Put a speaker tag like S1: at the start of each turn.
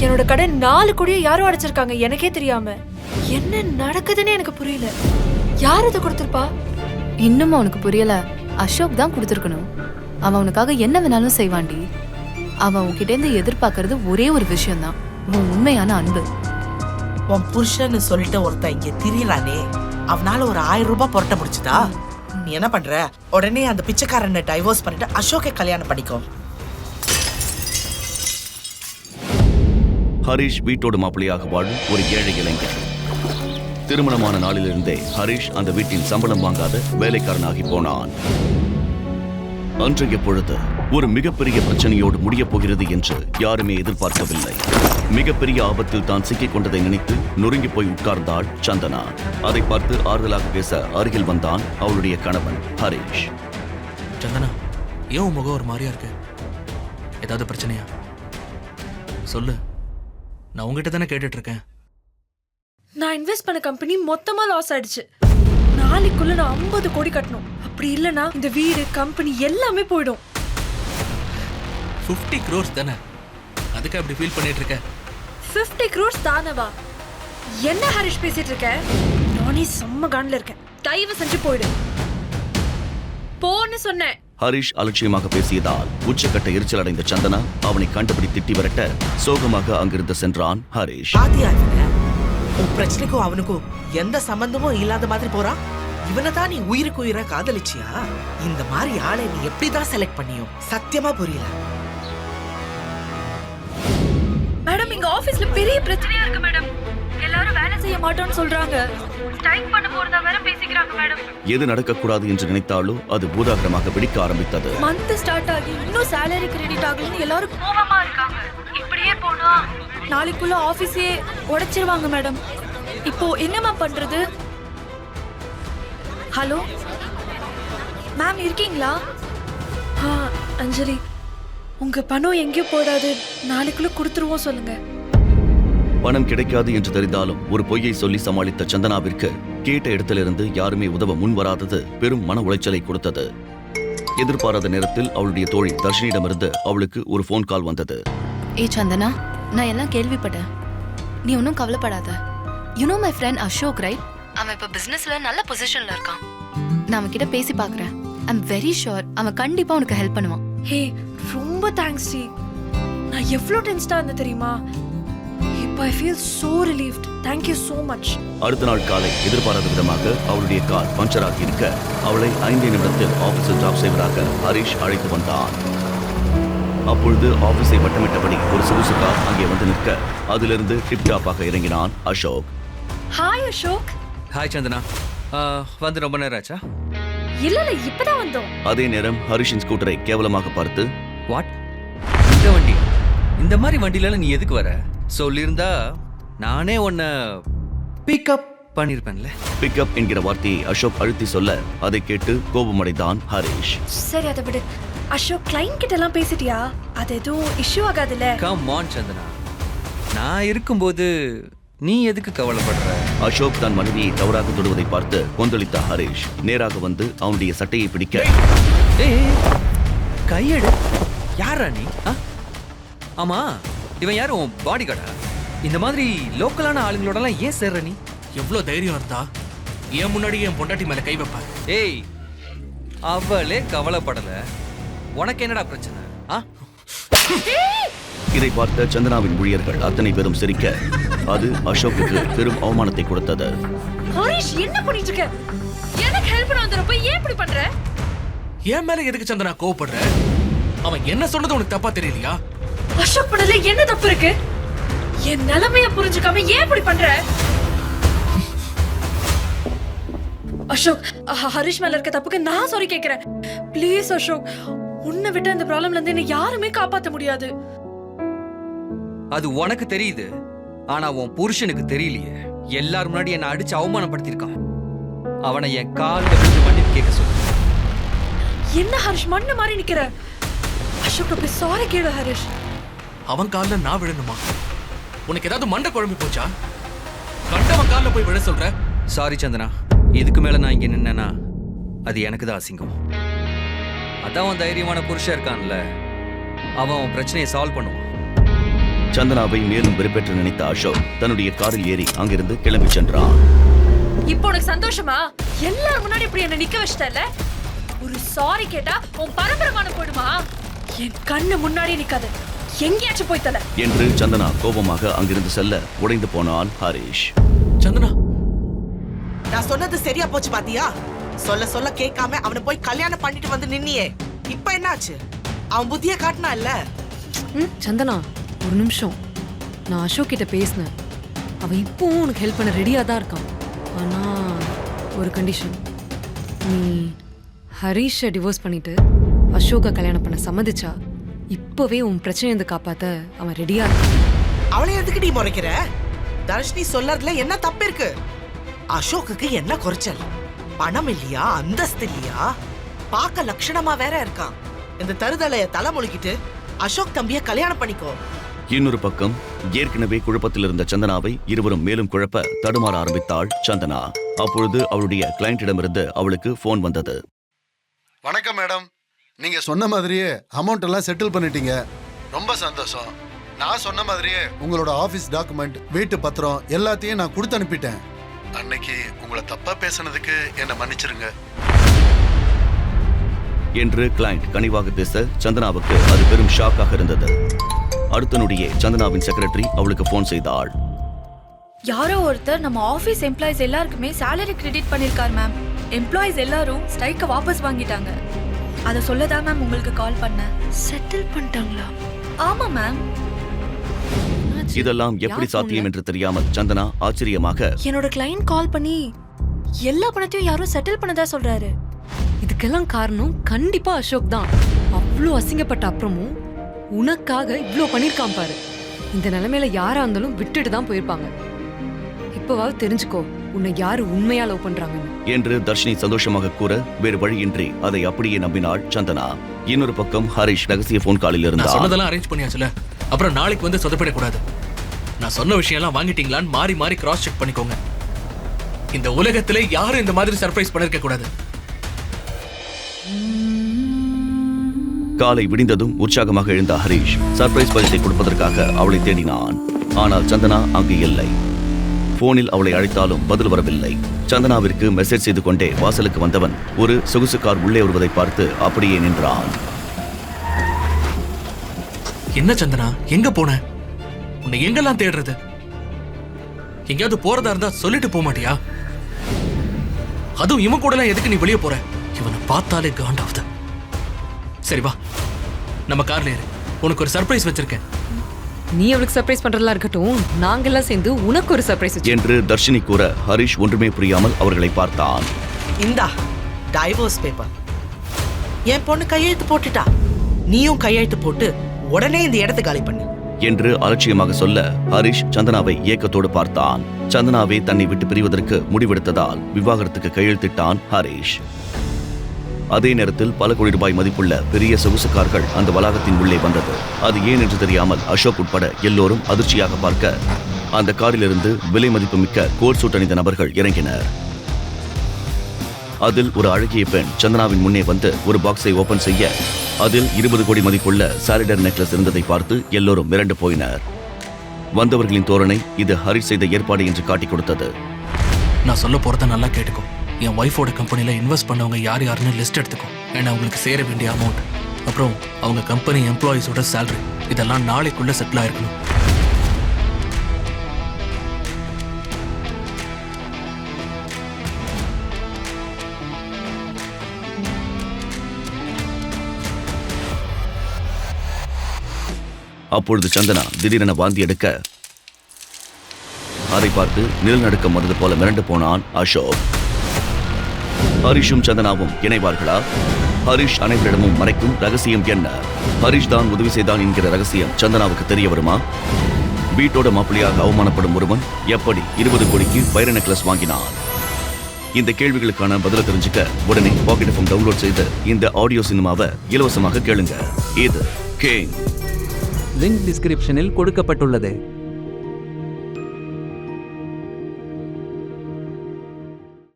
S1: என்னோட கடை நாலு கோடியை யாரோ அடைச்சிருக்காங்க எனக்கே தெரியாம. என்ன நடக்குதுன்னு எனக்கு புரியல. யார் இதை கொடுத்திருப்பா?
S2: இன்னும் அவனுக்கு புரியல. அசோக் தான் கொடுத்துருக்கணும். அவன் உனக்காக என்ன வேணாலும் செய்வான்டி அவன் உன்கிட்ட இருந்து எதிர்பார்க்கறது ஒரே ஒரு விஷயம்தான். உன் உண்மையான அன்பு.
S3: உன் புருஷன்னு சொல்லிட்டு ஒருத்தன் இங்க திரியறானே. அவனால ஒரு ஆயிரம் ரூபாய் புரட்ட முடிச்சுதா? நீ என்ன பண்ற? உடனே அந்த பிச்சைக்காரனை டைவோர்ஸ் பண்ணிட்டு அசோக்கை கல்யாணம் பண்ணிக்கோ.
S4: ஹரிஷ் வீட்டோடு மாப்பிள்ளையாக வாழும் ஒரு ஏழை இளைஞர். திருமணமான நாளிலிருந்தே ஹரிஷ் அந்த வீட்டின் சம்பளம் வாங்காத வேலைக்காரனாகி போனான். அன்றைய பொழுது ஒரு மிகப்பெரிய பிரச்சனையோடு முடியப் போகிறது என்று யாருமே எதிர்பார்க்கவில்லை. மிகப்பெரிய ஆபத்தில் தான் சிக்கிக் கொண்டதை நினைத்து நொறுங்கி போய் உட்கார்ந்தாள் சந்தனா. அதை பார்த்து ஆறுதலாக பேச அருகில் வந்தான் அவளுடைய கணவன் ஹரீஷ்.
S5: சந்தனா ஏன் முகம் ஒரு மாதிரியா இருக்கு? ஏதாவது பிரச்சனையா? சொல்லு. நான் உங்ககிட்ட தானே கேட்டுட்டு இருக்கேன்
S1: நான் இன்வெஸ்ட் பண்ண கம்பெனி மொத்தமா லாஸ் ஆயிடுச்சு. நாளைக்குள்ள நான் ஐம்பது கோடி கட்டணும். அப்படி இல்லனா இந்த வீடு கம்பெனி எல்லாமே போயிடும்.
S5: ஃபிஃப்டி க்ரோர்ஸ் தானே? அதுக்கு அப்படி ஃபீல் பண்ணிட்டு இருக்க
S1: 50 crores தானவா? என்ன ஹரிஷ் பேசிட்டு இருக்க? நானே செம்ம கான்ல இருக்கேன். தயவு செஞ்சு போயிடு. போன்னு சொன்னேன்.
S4: ஹரிஷ் அலட்சியமாக பேசியதால் உச்சக்கட்ட எரிச்சல் அடைந்த சந்தனா அவனை கண்டுபிடி திட்டி விரட்ட சோகமாக அங்கிருந்து சென்றான் ஹரிஷ்.
S3: பாத்தியா? உன் பிரச்சனைக்கும் அவனுக்கும் எந்த சம்பந்தமும் இல்லாத மாதிரி போறான் இவனை தான் நீ உயிருக்கு உயிரா காதலிச்சியா? இந்த மாதிரி ஆளை நீ எப்படிதான் செலக்ட் பண்ணியோ? சத்தியமா புரியல.
S1: மேடம் இங்க ஆபீஸ்ல பெரிய பிரச்சனையா இருக்கு மேடம். எல்லாரும் வேலை செய்ய மாட்டோம்னு சொல்றாங்க. ஸ்ட்ரைக் பண்ண போறதா வேற
S4: எது நடக்கக்கூடாது என்று நினைத்தாலோ அது பூதாகரமாக வெடிக்க ஆரம்பித்தது.
S1: மந்த் ஸ்டார்ட் ஆகி இன்னும் சேலரி கிரெடிட் ஆகலன்னு எல்லாரும் கோவமா இருக்காங்க. இப்படியே போனா நாளைக்குள்ள ஆபீஸே உடைச்சிருவாங்க மேடம். இப்போ என்னம்மா பண்றது? ஹலோ மேம் இருக்கீங்களா? ஆ அஞ்சலி உங்க பணம் எங்கேயும் போடாது நாளைக்குள்ள கொடுத்துருவோம் சொல்லுங்க.
S4: பணம் கிடைக்காது என்று தெரிந்தாலும் ஒரு பொய்யை சொல்லி சமாளித்த சந்தனாவிற்கு கேட்ட இடத்திலிருந்து யாருமே உதவ முன்வராதது பெரும் மன உளைச்சலை கொடுத்தது. எதிர்பாராத நேரத்தில் அவளுடைய தோழி தர்ஷினியிடமிருந்து அவளுக்கு ஒரு ஃபோன் கால் வந்தது.
S2: ஏய் சந்தனா நான் எல்லாம் கேள்விப்பட்டேன். நீ ஒன்றும் கவலைப்படாத. You know my friend Ashok right அவன் இப்போ பிசினஸ்ல நல்ல பொசிஷன்ல இருக்கான். நான் அவன் கிட்ட பேசி பார்க்கறேன். ஐம் வெரி ஷுர் அவன் கண்டிப்பா உனக்கு ஹெல்ப் பண்ணுவான்.
S1: ஹே ரொம்ப தேங்க்ஸ் டி. நான் எவ்வளோ டென்ஸ்டா இருந்தேன் தெரியுமா? I feel so relieved thank you so much
S4: அடுத்த நாள் காலை எதிர்பாராத விதமாக அவளுடைய கார் பஞ்சர் ஆகி இருக்க அவளை ஐந்து நிமிடத்தில் ஆபீஸில் டிராப் செய்வதாக ஹரிஷ் அழைத்து வந்தான். அப்பொழுது ஆபீஸை வட்டமிட்டபடி ஒரு சொகுசு கார் அங்கே வந்து நிற்க அதிலிருந்து டிப்டாப்பாக இறங்கினான் அசோக்.
S1: ஹாய் அசோக்
S6: ஹாய் சந்தனா வந்து ரொம்ப நேரம் ஆச்சா?
S1: இல்ல இல்ல இப்பதான் வந்தோம்.
S4: அதே நேரம் ஹரிஷின் ஸ்கூட்டரை கேவலமாக பார்த்து
S6: வாட் இந்த வண்டி? இந்த மாதிரி வண்டியில நீ எதுக்கு வர? சொல்லியிருந்தா நானே உன்னை பிக்கப் பண்ணியிருப்பேன்ல.
S4: பிக்கப் என்கிற வார்த்தையை அசோக் அழுத்தி சொல்ல அதை கேட்டு கோபமடைந்தான் ஹரிஷ்.
S1: சரி அதை விடு. அசோக் கிளைண்ட் கிட்ட எல்லாம் பேசிட்டியா? அது எதுவும் இஷ்யூ ஆகாதுல்ல.
S6: Come on Santhana. நான் இருக்கும்போது நீ எதுக்கு கவலைப்படுற?
S4: அசோக் தன் மனைவியை தவறாக தொடுவதை பார்த்து கொந்தளித்த ஹரிஷ் நேராக வந்து அவனுடைய சட்டையை பிடிக்க
S6: ஏய் கையெடு. யாரா நீ? ஆ? ஆமா இவன் யாரு? உன் பாடி கார்டா இந்த மாதிரி லோக்கலான ஆளுங்களோடலாம் ஏன் சேர்ற நீ
S5: எவ்வளோ தைரியம் இருந்தா? என் முன்னாடி என் பொண்டாட்டி மேல கை வைப்ப?
S6: ஏய் அவளே கவலைப்படல. உனக்கு என்னடா பிரச்சனை? ஆ?
S4: இதை பார்த்த சந்தனாவின் ஊழியர்கள் அத்தனை பேரும் சிரிக்க அது அசோக்குக்கு பெரும் அவமானத்தை கொடுத்தது.
S1: ஹரிஷ் என்ன பண்ணிட்டு இருக்க எனக்கு ஹெல்ப் பண்ண வந்தறப்ப ஏன் இப்படி பண்ற?
S5: என் மேல எதுக்கு சந்தனா கோவப்படுற? அவன் என்ன சொன்னது உனக்கு தப்பா தெரியலையா?
S1: அசோக் பண்ணதுல என்ன தப்பு இருக்கு? என் நிலைமைய புரிஞ்சுக்காம ஏன் இப்படி பண்ற? அசோக் ஹரிஷ் மேல இருக்க தப்புக்கு நான் சாரி கேக்குறேன். ப்ளீஸ் அசோக் உன்னை விட்டு இந்த ப்ராப்ளம்ல இருந்து என்ன யாருமே காப்பாத்த முடியாது.
S6: அது உனக்கு தெரியுது. ஆனா உன் புருஷனுக்கு தெரியலையே. எல்லாரும் முன்னாடி என்னை அடிச்சு அவமானப்படுத்தியிருக்கான். அவனை என் காலில் விழுந்து மன்னிப்பு கேட்க சொல்லு.
S1: என்ன ஹரிஷ் மண்ணு மாதிரி நிக்கிற? அசோக் சாரி கேளு ஹரிஷ்.
S5: அவன் கால்ல நான் விழணுமா? உனக்கு ஏதாவது மண்டை குழம்பி போச்சா கண்டவன் கால்ல போய் விழ சொல்ற?
S6: சாரி சந்தனா. இதுக்கு மேல நான் இங்க நின்னேனா அது எனக்கு தான் அசிங்கம். அதான் அவன் தைரியமான புருஷன் இருக்கான்ல அவன் அவன் பிரச்சனையை சால்வ் பண்ணுவான்.
S4: சந்தனாவை மேலும் வெறுப்பேற்ற நினைத்த அசோக் தன்னுடைய காரில் ஏறி அங்கிருந்து கிளம்பிச் சென்றான்.
S1: இப்போ உனக்கு சந்தோஷமா? எல்லாரும் முன்னாடி இப்படி என்ன நிக்க வச்சிட்டல ஒரு சாரி கேட்டா உன் பரம்பரமான போயிடுமா? என் கண்ணு முன்னாடி நிக்காது. எங்கேயாச்சும் போய் தல.
S4: என்று சந்தனா கோபமாக அங்கிருந்து செல்ல உடைந்து போனான் ஹரிஷ்.
S5: சந்தனா?
S3: நான் சொன்னது சரியா போச்சு பாத்தியா? சொல்ல சொல்ல கேட்காம அவனை போய் கல்யாணம் பண்ணிட்டு வந்து நின்னியே. இப்ப என்னாச்சு? அவன் புத்திய காட்டினா இல்ல?
S7: ம் சந்தனா ஒரு நிமிஷம். நான் அசோக் கிட்ட பேசினேன். அவன் இப்போவும் உனக்கு ஹெல்ப் பண்ண ரெடியாக தான் இருக்கான். ஆனால் ஒரு கண்டிஷன் நீ ஹரீஷை டிவோர்ஸ் பண்ணிட்டு அசோக்கை கல்யாணம் பண்ண சம்மதிச்சா இப்போவே உன் பிரச்சனை இருந்து காப்பாற்ற அவன் ரெடியாக இருக்கான்.
S3: அவளை எதுக்கு நீ முறைக்கிற? தர்ஷினி சொல்லறதுல என்ன தப்பு இருக்கு? அசோக்குக்கு என்ன குறைச்சல்? பணம் இல்லையா? அந்தஸ்து இல்லையா? பார்க்க லட்சணமா வேற இருக்கான். இந்த தருதலைய தலைமொழிக்கிட்டு அசோக் தம்பிய கல்யாணம் பண்ணிக்கோ.
S4: இன்னொரு பக்கம் ஏற்கனவே குழப்பத்தில் இருந்த சந்தனாவை இருவரும் மேலும் குழப்ப தடுமாற ஆரம்பித்தாள் சந்தனா. அப்பொழுது அவளுடைய கிளையண்டிடமிருந்து அவளுக்கு போன் வந்தது.
S8: வணக்கம் மேடம் நீங்க சொன்ன மாதிரியே அமௌண்ட் எல்லாம் செட்டில் பண்ணிட்டீங்க. ரொம்ப சந்தோஷம். நான் சொன்ன மாதிரியே உங்களோட ஆபீஸ் டாக்குமெண்ட் வீட்டு பத்திரம் எல்லாத்தையும் நான் கொடுத்து அனுப்பிட்டேன். அன்னைக்கு உங்களை தப்பா பேசுனதுக்கு என்னை மன்னிச்சிருங்க.
S4: என்று கிளையண்ட் கனிவாக பேச சந்தனாவுக்கு அது பெரும் ஷாக்காக இருந்தது. அடுத்த நொடியே சந்தனாவின் செக்ரட்டரி அவளுக்கு போன் செய்தாள்.
S1: யாரோ ஒருத்தர் நம்ம ஆபீஸ் எம்ப்ளாயிஸ் எல்லாருக்குமே salary கிரெடிட் பண்ணிருக்கார் மேம் எம்ப்ளாயிஸ் எல்லாரும் ஸ்ட்ரைக்க வாபஸ் வாங்கிட்டாங்க. அத சொல்லதான் மேம் உங்களுக்கு கால் பண்ணேன்.
S2: செட்டில் பண்ணிட்டாங்களா?
S1: ஆமா மேம்
S4: இதெல்லாம் எப்படி சாத்தியம் என்று தெரியாமல் சந்தனா ஆச்சரியமாக
S1: என்னோட கிளையண்ட் கால் பண்ணி எல்லா பணத்தையும் யாரும் செட்டில் பண்ணதா சொல்றாரு.
S7: இதுக்கெல்லாம் காரணம் கண்டிப்பா அசோக் தான். அவ்வளோ அசிங்கப்பட்ட அப்புறமும் உனக்காக இவ்வளோ பண்ணியிருக்கான் பாரு. இந்த நிலைமையில யாரா இருந்தாலும் விட்டுட்டு தான் போயிருப்பாங்க. இப்போவாவது தெரிஞ்சுக்கோ. உன்னை யாரு உண்மையா லவ் பண்றாங்கன்னு?
S4: என்று தர்ஷினி சந்தோஷமாக கூற வேறு வழியின்றி அதை அப்படியே நம்பினாள் சந்தனா. இன்னொரு பக்கம் ஹரிஷ் ரகசிய போன் காலில்
S5: நான்
S4: இருந்தார்.
S5: சொன்னதெல்லாம் அரேஞ்ச் பண்ணியாச்சுல. அப்புறம் நாளைக்கு வந்து சொதப்பிடக்கூடாது. நான் சொன்ன விஷயம்லாம் வாங்கிட்டீங்களான்னு மாறி மாறி கிராஸ் செக் பண்ணிக்கோங்க. இந்த உலகத்திலே யாரும் இந்த மாதிரி சர்ப்ரைஸ் பண்ணிருக்க கூடாது.
S4: காலை விடிந்ததும் உற்சாகமாக எழுந்த ஹரிஷ் சர்ப்ரைஸ் பரிசை கொடுப்பதற்காக அவளை தேடினான். ஆனால் சந்தனா அங்கு இல்லை. போனில் அவளை அழைத்தாலும் பதில் வரவில்லை. சந்தனாவிற்கு மெசேஜ் செய்து கொண்டே வாசலுக்கு வந்தவன் ஒரு சொகுசு கார் உள்ளே வருவதை பார்த்து அப்படியே நின்றான்.
S5: என்ன சந்தனா? எங்க போன? உன்னை எங்கெல்லாம் தேடுறது? எங்கேயாவது போறதா இருந்தா சொல்லிட்டு போக மாட்டியா? அதுவும் இவன் கூட எதுக்கு நீ வெளியே போற? இவனை பார்த்தாலே காண்டாவது. சரி வா. நம்ம கார்ல இரு உனக்கு ஒரு சர்ப்ரைஸ் வச்சிருக்கேன்.
S7: நீ அவளுக்கு சர்ப்ரைஸ் பண்றதெல்லாம் இருக்கட்டும் நாங்கெல்லாம் சேர்ந்து உனக்கு ஒரு சர்ப்ரைஸ்
S4: என்று தர்ஷினி கூற ஹரிஷ் ஒன்றுமே புரியாமல் அவர்களை பார்த்தான்.
S3: இந்தா டைவோர்ஸ் பேப்பர் என் பொண்ணு கையெழுத்து போட்டுட்டா. நீயும் கையெழுத்து போட்டு உடனே இந்த இடத்தை காலி பண்ணு.
S4: என்று அலட்சியமாக சொல்ல ஹரிஷ் சந்தனாவை ஏக்கத்தோடு பார்த்தான். சந்தனாவே தன்னை விட்டு பிரிவதற்கு முடிவெடுத்ததால் விவாகரத்துக்கு கையெழுத்திட்டான் ஹரிஷ். அதே நேரத்தில் பல கோடி ரூபாய் மதிப்புள்ள பெரிய சொகுசு கார்கள் அந்த வளாகத்தின் உள்ளே வந்தது. அது ஏன் என்று தெரியாமல் அசோக் உட்பட எல்லோரும் அதிர்ச்சியாக பார்க்க அந்த காரிலிருந்து விலை மதிப்புமிக்க கோட் சூட் அணிந்த நபர்கள் இறங்கினர். அதில் ஒரு அழகிய பெண் சந்தனாவின் முன்னே வந்து ஒரு பாக்ஸை ஓபன் செய்ய அதில் இருபது கோடி மதிப்புள்ள சாலிடர் நெக்லஸ் இருந்ததை பார்த்து எல்லோரும் மிரண்டு போயினர். வந்தவர்களின் தோரணை இது ஹரிஷ் செய்த ஏற்பாடு என்று காட்டிக் கொடுத்தது.
S5: நான் சொல்ல போறத நல்லா கேட்டுக்கோ. என் ஒய்ஃபோட கம்பெனியில் இன்வெஸ்ட் பண்ணவங்க யார் யாருன்னு லிஸ்ட் எடுத்துக்கோ. ஏன்னா அவங்களுக்கு சேர வேண்டிய அமௌண்ட் அப்புறம் அவங்க கம்பெனி எம்ப்ளாயீஸோட சேலரி இதெல்லாம் நாளைக்குள்ள செட்டில் ஆயிருக்கணும்.
S4: அப்பொழுது சந்தனா திடீரென வாந்தி எடுக்க அதை பார்த்து நிலநடுக்கம் வந்தது போல மிரண்டு போனான் அசோக். ஹரிஷும் சந்தனாவும் இணைவார்களா? ஹரிஷ் அனைவரிடமும் மறைக்கும் ரகசியம் என்ன? ஹரிஷ் தான் உதவி செய்தான் என்கிற ரகசியம் சந்தனாவுக்கு தெரிய வருமா? வீட்டோட மாப்பிள்ளையாக அவமானப்படும் ஒருவன் எப்படி இருபது கோடிக்கு வைர நெக்லஸ் வாங்கினான்? இந்த கேள்விகளுக்கான பதில தெரிஞ்சுக்க உடனே பாக்கெட் எஃப்எம் டவுன்லோட் செய்து இந்த ஆடியோ சினிமாவை இலவசமாக கேளுங்க. இது கிங்
S9: லிங்க் டிஸ்கிரிப்ஷனில் கொடுக்கப்பட்டுள்ளது.